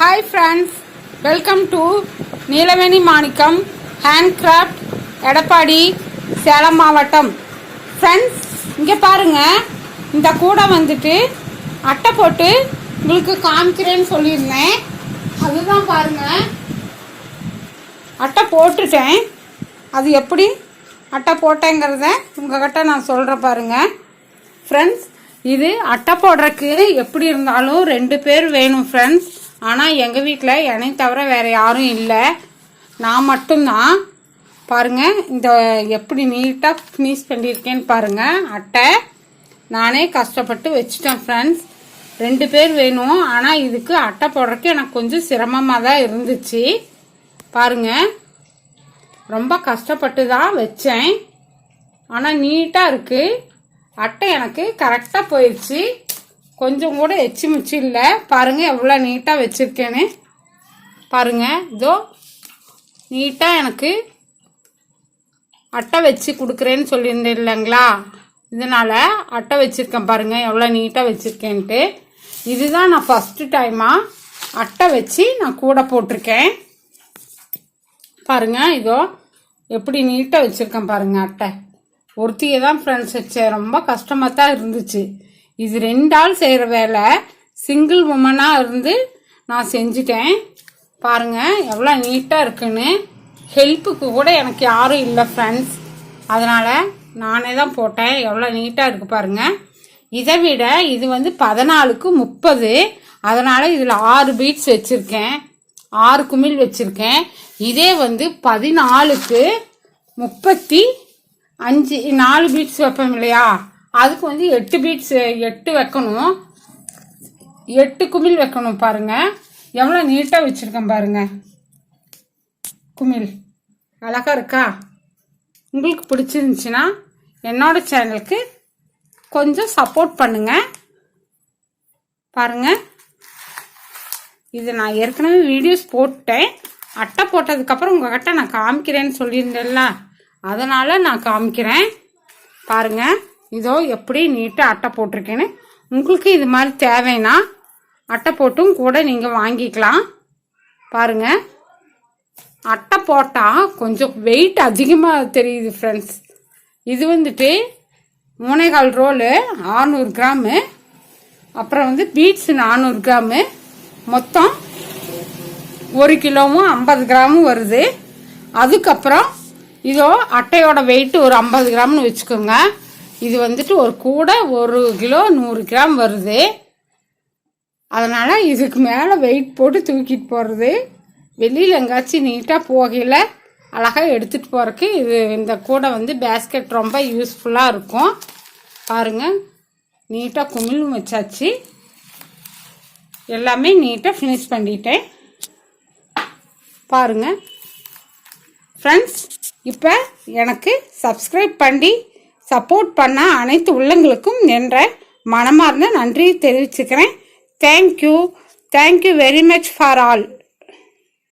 Hi friends welcome to Neelaveni Manickam handcraft Edappadi Salem மாவட்டம் friends இங்கே பாருங்கள் இந்த கூடை வந்துட்டு அட்டை போட்டு உங்களுக்கு காமிக்கிறேன்னு சொல்லியிருந்தேன். அதுதான் பாருங்கள் அட்டை போட்டுட்டேன். அது எப்படி அட்டை போட்டேங்கிறத உங்ககிட்ட நான் சொல்கிறேன் பாருங்கள் ஃப்ரெண்ட்ஸ் இது அட்டை போடுறதுக்கு எப்படி இருந்தாலும் ரெண்டு பேர் வேணும் ஃப்ரெண்ட்ஸ் ஆனால் எங்கள் வீட்டில் என்னை தவிர வேறு யாரும் இல்லை. நான் மட்டும்தான். பாருங்கள் இந்த எப்படி நீட்டாக ஃபினிஷ் பண்ணியிருக்கேன்னு பாருங்கள் அட்டை நானே கஷ்டப்பட்டு வச்சுட்டேன் ஃப்ரெண்ட்ஸ் ரெண்டு பேர் வேணும். ஆனால் இதுக்கு அட்டை போடுறதுக்கு எனக்கு கொஞ்சம் சிரமமாக தான் இருந்துச்சு. பாருங்கள் ரொம்ப கஷ்டப்பட்டு தான் வச்சேன் ஆனால் நீட்டாக இருக்குது அட்டை எனக்கு கரெக்டாக போயிடுச்சு கொஞ்சம் கூட எச்சி முச்சு இல்லை. பாருங்கள் எவ்வளோ நீட்டாக வச்சுருக்கேன்னு பாருங்கள் இதோ நீட்டாக எனக்கு அட்டை வச்சு கொடுக்குறேன்னு சொல்லியிருந்தேன் இல்லைங்களா? இதனால் அட்டை வச்சுருக்கேன் பாருங்கள் எவ்வளோ நீட்டாக வச்சுருக்கேன்ட்டு. இதுதான் நான் ஃபஸ்ட்டு டைமாக அட்டை வச்சு நான் கூட போட்டிருக்கேன். பாருங்கள் இதோ எப்படி நீட்டாக வச்சுருக்கேன் பாருங்கள் அட்டை. ஒருத்தியை தான் ஃப்ரெண்ட்ஸ் வச்சேன். ரொம்ப கஷ்டமாக தான் இருந்துச்சு. இது ரெண்டாள் செய்கிற வேலை. சிங்கிள் உமனாக இருந்து நான் செஞ்சுட்டேன். பாருங்கள் எவ்வளோ நீட்டாக இருக்குன்னு. ஹெல்ப்புக்கு கூட எனக்கு யாரும் இல்லை ஃப்ரெண்ட்ஸ் அதனால் நானே தான் போட்டேன். எவ்வளோ நீட்டாக இருக்குது பாருங்கள் இதை விட இது வந்து பதினாலுக்கு முப்பது. அதனால் இதில் ஆறு பீட்ஸ் வச்சுருக்கேன். ஆறு குமிழ் வச்சுருக்கேன். இதே வந்து பதினாலுக்கு முப்பத்தி அஞ்சு. நாலு பீட்ஸ் வைப்போம் இல்லையா? அதுக்கு வந்து எட்டு பீட்ஸ் எட்டு வைக்கணும். எட்டு குமிழ் வைக்கணும் பாருங்கள் எவ்வளோ நீட்டாக வச்சுருக்கேன் பாருங்கள் குமிழ். அழகா இருக்கா? உங்களுக்கு பிடிச்சிருந்துச்சின்னா என்னோட சேனலுக்கு கொஞ்சம் சப்போர்ட் பண்ணுங்கள் பாருங்க. இது நான் ஏற்கனவே வீடியோஸ் போட்டேன். அட்டை போட்டதுக்கப்புறம் உங்கள்கிட்ட நான் காமிக்கிறேன்னு சொல்லியிருந்தேன்ல. அதனால் நான் காமிக்கிறேன். பாருங்கள் இதோ எப்படி நீட்டாக அட்டை போட்டிருக்கேன்னு. உங்களுக்கு இது மாதிரி தேவைன்னா அட்டை போட்டும் கூட நீங்கள் வாங்கிக்கலாம். பாருங்க. அட்டை போட்டால் கொஞ்சம் வெயிட் அதிகமாக தெரியுது ஃப்ரெண்ட்ஸ் இது வந்துட்டு மூனைகால் ரோலு ஆறுநூறு கிராமு. அப்புறம் வந்து பீட்ஸ் நானூறு கிராமு. மொத்தம் ஒரு கிலோவும் ஐம்பது கிராமும் வருது. அதுக்கப்புறம் இதோ அட்டையோட வெயிட் ஒரு ஐம்பது கிராம்னு வச்சுக்கோங்க. இது வந்துட்டு ஒரு கூடை ஒரு கிலோ நூறு கிராம் வருது. அதனால் இதுக்கு மேலே வெயிட் போட்டு தூக்கிட்டு போகிறது வெளியில் எங்காச்சும் நீட்டாக போகையில் அழகாக எடுத்துகிட்டு போகிறக்கு இது இந்த கூடை வந்து பேஸ்கெட் ரொம்ப யூஸ்ஃபுல்லாக இருக்கும். பாருங்கள் நீட்டாக குமிழும் வச்சாச்சு. எல்லாமே நீட்டாக ஃபினிஷ் பண்ணிட்டேன். பாருங்கள் ஃப்ரெண்ட்ஸ் இப்போ எனக்கு சப்ஸ்கிரைப் பண்ணி சப்போர்ட் பண்ண அனைத்து உள்ளங்களுக்கும் என்ற மனமார்ந்த நன்றி தெரிவிச்சுக்கிறேன். Thank you thank you very much for all